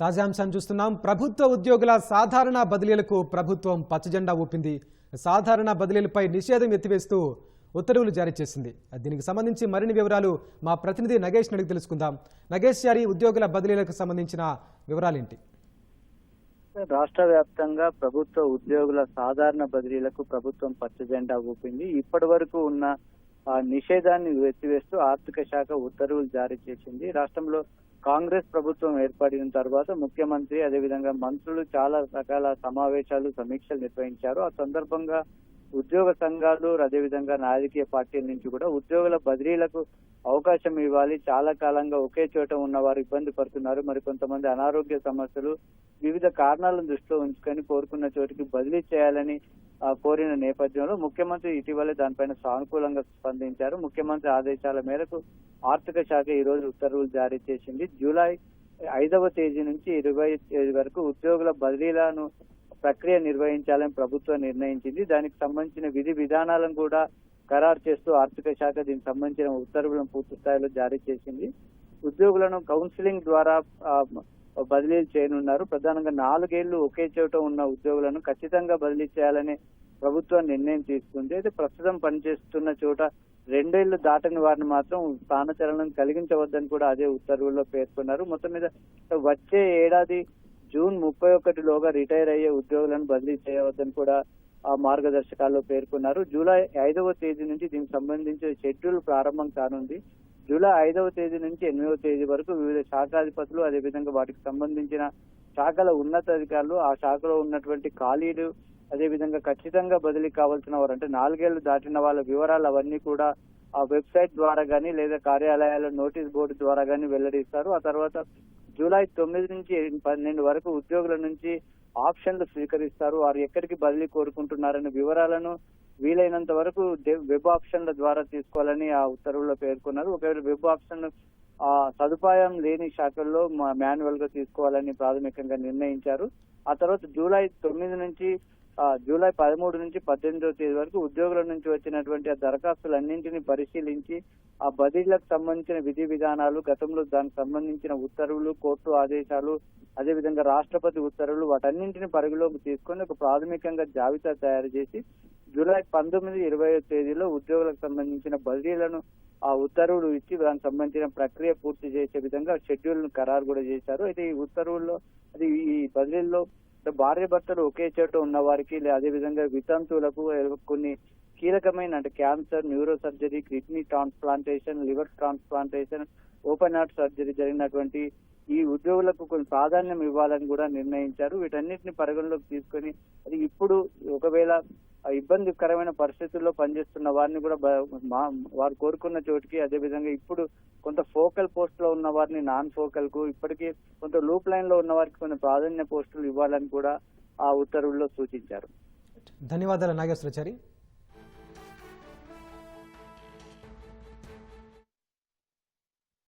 తాజా అంశాన్ని చూస్తున్నాం. ప్రభుత్వ ఉద్యోగుల సాధారణ బదిలీలకు ప్రభుత్వం పచ్చజెండా ఊపింది. సాధారణ బదిలీలపై నిషేధం ఎత్తివేస్తూ ఉత్తర్వులు జారీ చేసింది. దీనికి సంబంధించి మరిన్ని వివరాలు మా ప్రతినిధి నగేష్ నడికి తెలుసుకుందాం. నగేష్ గారి ఉద్యోగుల బదిలీలకు సంబంధించిన వివరాలేంటి? రాష్ట్ర వ్యాప్తంగా ప్రభుత్వ ఉద్యోగుల సాధారణ బదిలీలకు ప్రభుత్వం పచ్చజెండా ఊపింది. ఇప్పటి వరకు ఉన్న నిషేధాన్ని ఎత్తివేస్తూ ఆర్థిక శాఖ ఉత్తర్వులు జారీ చేసింది. రాష్ట్రంలో కాంగ్రెస్ ప్రభుత్వం ఏర్పడిన తర్వాత ముఖ్యమంత్రి అదేవిధంగా మంత్రులు చాలా రకాల సమావేశాలు సమీక్షలు నిర్వహించారు. ఆ సందర్భంగా ఉద్యోగ సంఘాలు అదేవిధంగా రాజకీయ పార్టీల నుంచి కూడా ఉద్యోగుల బదిలీలకు అవకాశం ఇవ్వాలి. చాలా కాలంగా ఒకే చోట ఉన్న వారు ఇబ్బంది పడుతున్నారు. మరి కొంతమంది అనారోగ్య సమస్యలు వివిధ కారణాలను దృష్టిలో ఉంచుకొని కోరుకున్న చోటికి బదిలీ చేయాలని కోరిన నేపథ్యంలో ముఖ్యమంత్రి ఇటీవలే దానిపైన సానుకూలంగా స్పందించారు. ముఖ్యమంత్రి ఆదేశాల మేరకు ఆర్థిక శాఖ ఈ రోజు ఉత్తర్వులు జారీ చేసింది. జూలై ఐదవ తేదీ నుంచి ఇరవై తేదీ వరకు ఉద్యోగుల బదిలీలను ప్రక్రియ నిర్వహించాలని ప్రభుత్వం నిర్ణయించింది. దానికి సంబంధించిన విధి విధానాలను కూడా ఖరారు చేస్తూ ఆర్థిక శాఖ దీనికి సంబంధించిన ఉత్తర్వులను పూర్తి స్థాయిలో జారీ చేసింది. ఉద్యోగులను కౌన్సిలింగ్ ద్వారా బదిలీలు చేయనున్నారు. ప్రధానంగా నాలుగేళ్ళు ఒకే చోట ఉన్న ఉద్యోగులను ఖచ్చితంగా బదిలీ చేయాలని ప్రభుత్వం నిర్ణయం తీసుకుంది. అయితే ప్రస్తుతం పనిచేస్తున్న చోట రెండేళ్ళు దాటని వారిని మాత్రం స్థానచలనం కలిగించవద్దని కూడా అదే ఉత్తర్వుల్లో పేర్కొన్నారు. మొత్తం మీద వచ్చే ఏడాది జూన్ ముప్పై ఒకటిలోగా రిటైర్ అయ్యే ఉద్యోగులను బదిలీ చేయవద్దని కూడా ఆ మార్గదర్శకాల్లో పేర్కొన్నారు. జూలై ఐదవ తేదీ నుంచి దీనికి సంబంధించిన షెడ్యూల్ ప్రారంభం కానుంది. జూలై ఐదవ తేదీ నుంచి ఎనిమిదవ తేదీ వరకు వివిధ శాఖాధిపతులు అదేవిధంగా వాటికి సంబంధించిన శాఖల ఉన్నతాధికారులు ఆ శాఖలో ఉన్నటువంటి ఖాళీలు అదేవిధంగా ఖచ్చితంగా బదిలీ కావాల్సిన వారు అంటే నాలుగేళ్ళు దాటిన వాళ్ళ వివరాలు అవన్నీ కూడా ఆ వెబ్సైట్ ద్వారా కానీ లేదా కార్యాలయాల నోటీస్ బోర్డు ద్వారా కానీ వెల్లడిస్తారు. ఆ తర్వాత జూలై తొమ్మిది నుంచి పన్నెండు వరకు ఉద్యోగుల నుంచి ఆప్షన్లు స్వీకరిస్తారు. వారు ఎక్కడికి బదిలీ కోరుకుంటున్నారనే వివరాలను వీలైనంత వరకు వెబ్ ఆప్షన్ల ద్వారా తీసుకోవాలని ఆ ఉత్తర్వుల్లో పేర్కొన్నారు ఒకవేళ వెబ్ ఆప్షన్ ఆ సదుపాయం లేని శాఖల్లో మాన్యువల్గా తీసుకోవాలని ప్రాథమికంగా నిర్ణయించారు. ఆ తర్వాత జూలై తొమ్మిది నుంచి జూలై పదమూడు నుంచి పద్దెనిమిదవ తేదీ వరకు ఉద్యోగుల నుంచి వచ్చినటువంటి ఆ దరఖాస్తులన్నింటినీ పరిశీలించి ఆ బదిలీలకు సంబంధించిన విధి విధానాలు గతంలో దానికి సంబంధించిన ఉత్తర్వులు కోర్టు ఆదేశాలు అదేవిధంగా రాష్ట్రపతి ఉత్తర్వులు వాటన్నింటిని పరిగణలోకి తీసుకొని ఒక ప్రాథమికంగా జాబితా తయారు చేసి జూలై పంతొమ్మిది ఇరవై తేదీలో ఉద్యోగులకు సంబంధించిన బదిలీలను ఆ ఉత్తర్వులు ఇచ్చి దానికి సంబంధించిన ప్రక్రియ పూర్తి చేసే విధంగా షెడ్యూల్ను ఖరారు కూడా చేశారు. అయితే ఈ ఉత్తర్వుల్లో అది ఈ బదిలీల్లో భార్య భర్తలు ఒకే చోట ఉన్న వారికి అదే విధంగా వితంతువులకు కొన్ని కీలకమైన అంటే cancer neuro surgery kidney transplantation liver transplantation open heart surgery జరిగినటువంటి ఈ ఉద్యోగులకు కొన్ని ప్రాధాన్యం ఇవ్వాలని కూడా నిర్ణయించారు. వీటన్నిటిని పరిగణలోకి తీసుకొని అది ఇప్పుడు ఒకవేళ ఇబ్బందికరమైన పరిస్థితుల్లో పనిచేస్తున్న వారిని కూడా వారు కోరుకున్న చోటికి అదే విధంగా ఇప్పుడు కొంత ఫోకల్ పోస్ట్లో ఉన్న వారిని నాన్ ఫోకల్కు ఇప్పటికీ కొంత లూప్ లైన్లో ఉన్న వారికి కొన్ని ప్రాధాన్య పోస్టులు ఇవ్వాలని కూడా ఆ ఉత్తర్వుల్లో సూచించారు. ధన్యవాదాలు నాగేశ్వరచారి.